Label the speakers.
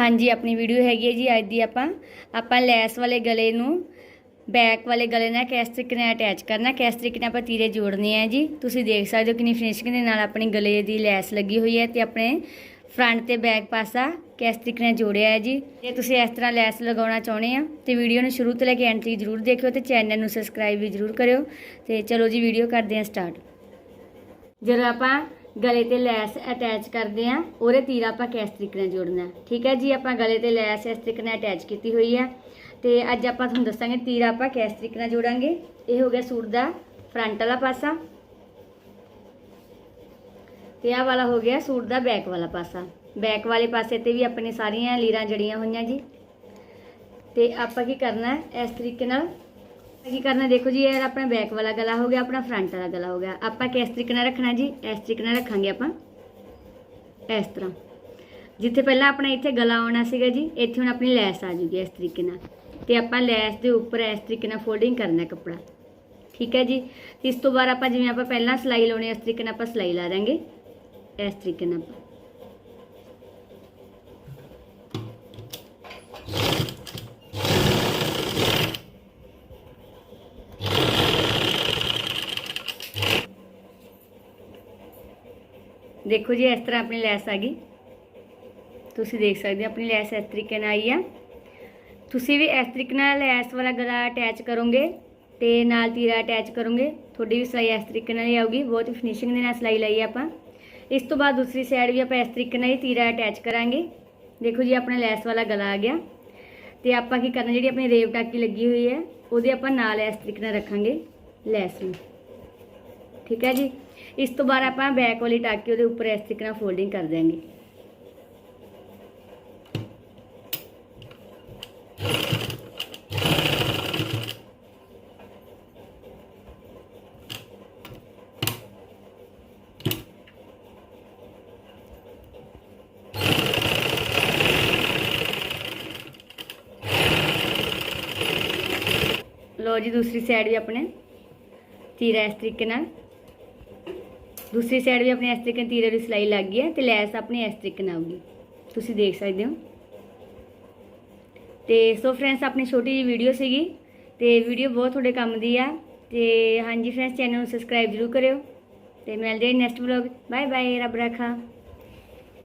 Speaker 1: ਹਾਂਜੀ, ਆਪਣੀ ਵੀਡੀਓ ਹੈਗੀ ਹੈ ਜੀ, ਅੱਜ ਦੀ ਆਪਾਂ ਆਪਾਂ ਲੈਸ ਵਾਲੇ ਗਲੇ ਨੂੰ ਬੈਕ ਵਾਲੇ ਗਲੇ ਨਾਲ ਕਿਸ ਤਰੀਕੇ ਨਾਲ ਅਟੈਚ ਕਰਨਾ, ਕਿਸ ਤਰੀਕੇ ਨਾਲ ਆਪਾਂ ਤੀਰੇ ਜੋੜਨੇ ਆ ਜੀ। ਤੁਸੀਂ ਦੇਖ ਸਕਦੇ ਹੋ ਕਿੰਨੀ ਫਿਨਿਸ਼ਿੰਗ ਦੇ ਨਾਲ ਆਪਣੀ ਗਲੇ ਦੀ ਲੈਸ ਲੱਗੀ ਹੋਈ ਹੈ ਤੇ ਆਪਣੇ ਫਰੰਟ ਤੇ ਬੈਕ ਪਾਸਾ ਕਿਸ ਤਰੀਕੇ ਨਾਲ ਜੋੜਿਆ ਹੈ ਜੀ। ਜੇ ਤੁਸੀਂ ਇਸ ਤਰ੍ਹਾਂ ਲੈਸ ਲਗਾਉਣਾ ਚਾਹੁੰਦੇ ਆ, ਤੇ ਵੀਡੀਓ ਨੂੰ ਸ਼ੁਰੂ ਤੋਂ ਲੈ ਕੇ ਐਂਡ ਤੱਕ ਜਰੂਰ ਦੇਖਿਓ ਤੇ ਚੈਨਲ ਨੂੰ ਸਬਸਕ੍ਰਾਈਬ ਵੀ ਜਰੂਰ ਕਰਿਓ। ਤੇ ਚਲੋ ਜੀ ਵੀਡੀਓ ਕਰਦੇ ਹਾਂ ਸਟਾਰਟ ਜਦੋਂ ਆਪਾਂ ਗਲੇ ਤੇ ਲੈਸ ਅਟੈਚ ਕਰਦੇ ਆ। ਉਹਦੇ ਤੀਰ ਆਪਾਂ ਕਿਸ ਤਰੀਕੇ ਨਾਲ ਜੋੜਨਾ? ਠੀਕ ਹੈ ਜੀ, ਆਪਾਂ ਗਲੇ ਤੇ ਲੈਸ ਇਸ ਤਰੀਕੇ ਨਾਲ ਅਟੈਚ ਕੀਤੀ ਹੋਈ ਹੈ ਤੇ ਅੱਜ ਆਪਾਂ ਤੁਹਾਨੂੰ ਦੱਸਾਂਗੇ ਤੀਰ ਆਪਾਂ ਕਿਸ ਤਰੀਕੇ ਨਾਲ ਜੋੜਾਂਗੇ। ਇਹ ਹੋ ਗਿਆ ਸੂਟ ਦਾ ਫਰੰਟ ਵਾਲਾ ਪਾਸਾ। ਤੇ ਆਹ ਵਾਲਾ ਹੋ ਗਿਆ ਸੂਟ ਦਾ ਬੈਕ ਵਾਲਾ ਪਾਸਾ। ਬੈਕ ਵਾਲੇ ਪਾਸੇ ਤੇ ਵੀ ਆਪਣੇ ਸਾਰੀਆਂ ਲੀਰਾਂ ਜੜੀਆਂ ਹੋਈਆਂ ਜੀ। ਤੇ ਆਪਾਂ ਕੀ ਕਰਨਾ ਇਸ ਤਰੀਕੇ ਨਾਲ ਕੀ ਕਰਨਾ? ਦੇਖੋ ਜੀ, ਇਹ ਆਪਣਾ ਬੈਕ ਵਾਲਾ ਗਲਾ ਹੋ ਗਿਆ, ਆਪਣਾ ਫਰੰਟ ਵਾਲਾ ਗਲਾ ਹੋ ਗਿਆ। ਆਪਾਂ ਕਿਸ ਤਰੀਕੇ ਨਾਲ ਰੱਖਣਾ ਜੀ? ਇਸ ਤਰੀਕੇ ਨਾਲ ਰੱਖਾਂਗੇ ਆਪਾਂ। ਇਸ ਤਰ੍ਹਾਂ। ਜਿੱਥੇ ਪਹਿਲਾਂ ਆਪਣਾ ਇੱਥੇ ਗਲਾ ਆਉਣਾ ਸੀਗਾ ਜੀ, ਇੱਥੇ ਹੁਣ ਆਪਣੀ ਲੈਸ ਆ ਜੂਗੀ ਇਸ ਤਰੀਕੇ ਨਾਲ। ਤੇ ਆਪਾਂ ਲੈਸ ਦੇ ਉੱਪਰ ਇਸ ਤਰੀਕੇ ਨਾਲ ਫੋਲਡਿੰਗ ਕਰਨਾ ਕੱਪੜਾ। ਠੀਕ ਹੈ ਜੀ? ਤੇ ਇਸ ਤੋਂ ਬਾਅਦ ਆਪਾਂ ਜਿਵੇਂ ਆਪਾਂ ਪਹਿਲਾਂ ਸਿਲਾਈ ਲਾਉਣੀ ਇਸ ਤਰੀਕੇ ਨਾਲ ਆਪਾਂ ਸਿਲਾਈ ਲਾ ਦਾਂਗੇ ਇਸ ਤਰੀਕੇ ਨਾਲ ਦੇਖੋ ਜੀ, ਇਸ ਤਰ੍ਹਾਂ ਆਪਣੀ ਲੈਸ ਆ ਗਈ। ਤੁਸੀਂ ਦੇਖ ਸਕਦੇ ਹੋ, ਆਪਣੀ ਲੈਸ ਇਸ ਤਰੀਕੇ ਨਾਲ ਆਈ ਆ। ਤੁਸੀਂ ਵੀ ਇਸ ਤਰੀਕੇ ਨਾਲ ਲੈਸ ਵਾਲਾ ਗਲਾ ਅਟੈਚ ਕਰੋਗੇ ਤੇ ਨਾਲ ਤੀਰਾ ਅਟੈਚ ਕਰੋਗੇ। ਤੁਹਾਡੀ ਵੀ ਸਿਲਾਈ ਇਸ ਤਰੀਕੇ ਨਾਲ ਹੀ ਆਊਗੀ। ਬਹੁਤ ਫਿਨਿਸ਼ਿੰਗ ਦੇ ਨਾਲ ਸਿਲਾਈ ਲਈ ਆਪਾਂ। ਇਸ ਤੋਂ ਬਾਅਦ ਦੂਸਰੀ ਸਾਈਡ ਵੀ ਆਪਾਂ ਇਸ ਤਰੀਕੇ ਨਾਲ ਹੀ ਤੀਰਾ ਅਟੈਚ ਕਰਾਂਗੇ। ਦੇਖੋ ਜੀ, ਆਪਣਾ ਲੈਸ ਵਾਲਾ ਗਲਾ ਆ ਗਿਆ। ਤੇ ਆਪਾਂ ਕੀ ਕਰਨਾ, ਜਿਹੜੀ ਆਪਣੀ ਰੇਵ ਟਾਕੀ ਲੱਗੀ ਹੋਈ ਹੈ, ਉਹਦੇ ਆਪਾਂ ਨਾਲ ਇਸ ਤਰੀਕੇ ਨਾਲ ਰੱਖਾਂਗੇ ਲੈਸ ਨੂੰ। ਠੀਕ ਹੈ ਜੀ? ਇਸ ਤੋਂ ਬਾਅਦ ਆਪਾਂ ਬੈਕ ਵਾਲੀ ਟਾਕੀ ਉਹਦੇ ਉੱਪਰ ਇਸ ਤਰੀਕੇ ਨਾਲ ਫੋਲਡਿੰਗ ਕਰ ਦਿਆਂਗੇ। ਲੋ ਜੀ, ਦੂਸਰੀ ਸਾਈਡ ਵੀ ਆਪਣੇ। ਤੀਰਾ ਇਸ ਤਰੀਕੇ ਨਾਲ। ਦੂਸਰੀ ਸਾਈਡ ਵੀ ਆਪਣੇ ਇਸ ਤਰੀਕੇ ਨਾਲ ਤੀਰੇ ਦੀ ਸਿਲਾਈ ਲੱਗ ਗਈ ਹੈ ਤੇ ਲੈਸ ਆਪਣੀ ਇਸ ਤਰੀਕੇ ਨਾਲ ਆਊਗੀ। ਤੁਸੀਂ ਦੇਖ ਸਕਦੇ ਹੋ। ਤੇ ਸੋ ਫਰੈਂਡਸ ਆਪਣੀ ਛੋਟੀ ਜਿਹੀ ਵੀਡੀਓ ਸੀਗੀ ਤੇ ਵੀਡੀਓ ਬਹੁਤ ਤੁਹਾਡੇ ਕੰਮ ਦੀ ਆ। ਤੇ ਹਾਂਜੀ ਫਰੈਂਡਸ ਚੈਨਲ ਨੂੰ ਸਬਸਕ੍ਰਾਈਬ ਜ਼ਰੂਰ ਕਰਿਓ। ਤੇ ਮਿਲਦੇ ਹਾਂ ਨੈਕਸਟ ਵਲੌਗ ਬਾਏ ਬਾਏ ਰੱਬ ਰੱਖਾ।